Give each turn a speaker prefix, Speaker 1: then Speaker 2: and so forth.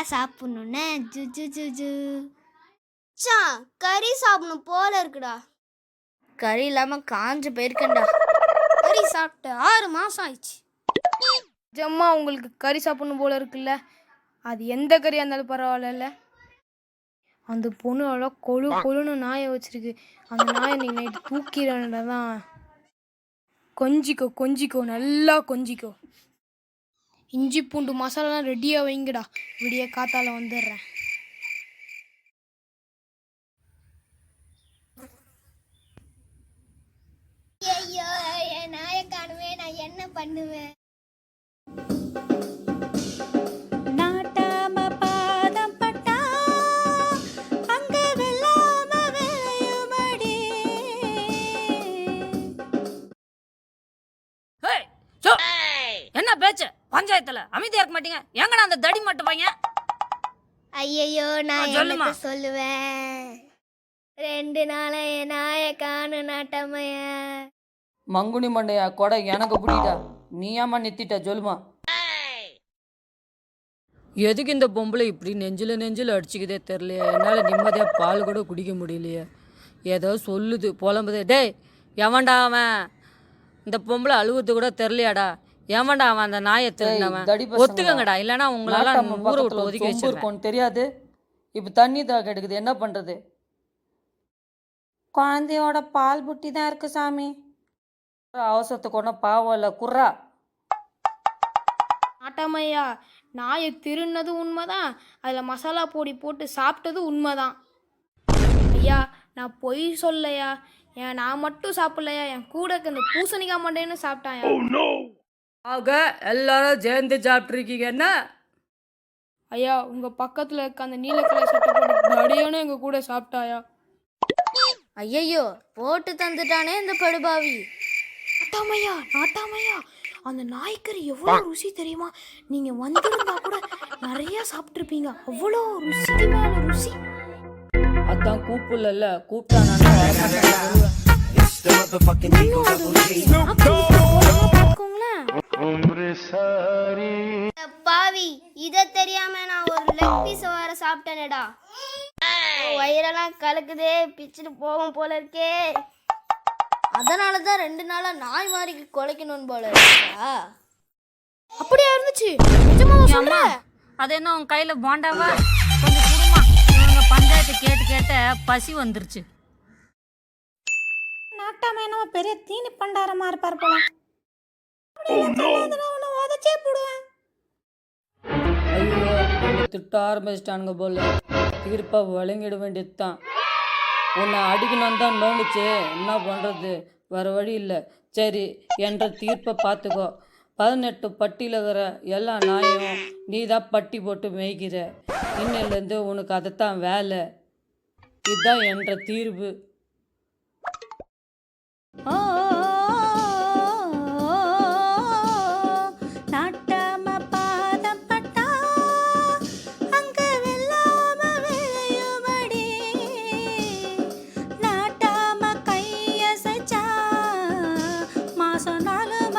Speaker 1: எல்லாம் சாப்பிடணுன்னு ஜு ஜு ஜு ஜு.
Speaker 2: மச்சான் கறி சாப்பிடணும் போல இருக்குடா.
Speaker 1: கறி இல்லாமல் காஞ்சு போயிருக்கேன்டா.
Speaker 2: கறி சாப்பிட்டு ஆறு மாசம் ஆயிடுச்சு.
Speaker 3: ஜம்மா உங்களுக்கு கறி சாப்பிடணும் போல இருக்குல்ல. அது எந்த கறியாக இருந்தாலும் பரவாயில்ல அந்த பொண்ணு அவ்வளோ கொழு கொழுன்னு நாயை வச்சிருக்கு. அந்த நாயை நீ நைட்டு தூக்கிறேன்டா தான் கொஞ்சிக்கோ கொஞ்சிக்கோ நல்லா கொஞ்சிக்கோ. இஞ்சி பூண்டு மசாலாலாம் ரெடியாக வைங்கடா. விடிய காத்தால வந்துடுறேன்.
Speaker 2: ஐயோ என் நாயை காணுவே நான் என்ன பண்ணுவேன்.
Speaker 4: என்ன பேச்சு? பஞ்சாயத்துல அமைதியா இருக்க மாட்டீங்க. எங்கடா அந்த தடி மட்டும் பையன்?
Speaker 2: ஐயையோ நான்
Speaker 4: சொல்லுமா.
Speaker 2: சொல்லுவேன்? ரெண்டு நாளா என் நாயை காணும் நாட்டம்மைய.
Speaker 5: மங்குனி மண்டையா கொடை எனக்கு பிடிடா நீ ஏமா நித்திட்ட சொல்லுமா. எதுக்கு இந்த பொம்பளை இப்படி நெஞ்சில நெஞ்சில் அடிச்சுக்குதே தெரியலையே. என்னால் நிம்மதியாக பால் கூட குடிக்க முடியலையே. ஏதோ சொல்லுது புலம்புதே. டேய் எவன்டா அவன்? இந்த பொம்பளை அழுவுறது கூட தெரியலையாடா. எவன்டா அவன் அந்த நாயை திருந்தவன் ஒத்துக்கங்கடா இல்லைன்னா உங்களெல்லாம் ஊரை விட்டு ஒதுக்கி வச்சிருக்கோம் தெரியாது இப்போ தண்ணி தாக எடுக்குது என்ன பண்ணுறது குழந்தையோட பால் புட்டி தான் இருக்கு சாமி. அவசரத்துக்கு ஒன்றும் பாவம் இல்லை குர்ரா
Speaker 3: ஆட்டாமையா நாயை திருன்னது உண்மைதான் அதில் மசாலா பொடி போட்டு சாப்பிட்டது உண்மைதான். ஐயா நான் பொய் சொல்லலையா? ஏன் நான் மட்டும் சாப்பிடலையா? என் கூட இந்த பூசணிக்காய் மண்டைன்னு சாப்பிட்டாயா?
Speaker 5: ஆக எல்லாரும் சேர்ந்து சாப்பிட்ருக்கீங்க என்ன
Speaker 3: ஐயா உங்கள் பக்கத்தில் இருக்க அந்த நீல கலர் சட்டை போட்டு எங்கள் கூட சாப்பிட்டாயா?
Speaker 1: ஐயையோ போட்டு தந்துட்டானே இந்த படுபாவி
Speaker 3: நாட்டாமையா நாட்டாமையா அந்த நாய்க்கறி எவ்வளோ ருசி தெரியுமா? நீங்கள் வந்திருந்தா கூட நிறைய சாப்பிட்ருப்பீங்க அவ்வளோ ருசிக்கு மேலே ருசி.
Speaker 5: அதான் கூப்பிடல கூப்பிட்டா நான்
Speaker 3: பார்க்கோங்களேன்
Speaker 2: பாவி இத தெரியாம நான் ஒரு லெக் பீஸ் வர சாப்பிட்டேனேடா. வயிறெல்லாம் கலக்குதே பிச்சுட்டு போகும் போல இருக்கே.
Speaker 1: அதனால தான் ரெண்டு நாளா நாய் மாதிரிக்கு குலைக்கணும் போல இருக்கா?
Speaker 3: அப்படியா இருந்துச்சு? சொல்ற?
Speaker 4: அது என்ன உன் கையில போண்டாவா? கொஞ்சம் குடுமா. இவங்க பஞ்சாயத்து கேட்டு கேட்ட பசி வந்துருச்சு.
Speaker 1: நாட்டாம என்னமோ பெரிய தீனி பண்டாரமா இருப்பார் போல. உதச்சே போடுவேன்.
Speaker 5: ஐயோ என்னை திட்ட ஆரம்பிச்சிட்டானுங்க போல. தீர்ப்பை வழங்கிட வேண்டியது தான் உன்னை அடிக்கணும் தான் நோண்டுச்சு என்ன பண்ணுறது வேறு வழி இல்லை. சரி என்ற தீர்ப்பை பார்த்துக்கோ. பதினெட்டு பட்டியில் இருக்கிற எல்லா நாயும் நீ தான் பட்டி போட்டு மேய்க்கிற. இன்னிலேருந்து உனக்கு அதைத்தான் வேலை. இதுதான் என்ற தீர்வு.
Speaker 1: ஓ நாளும்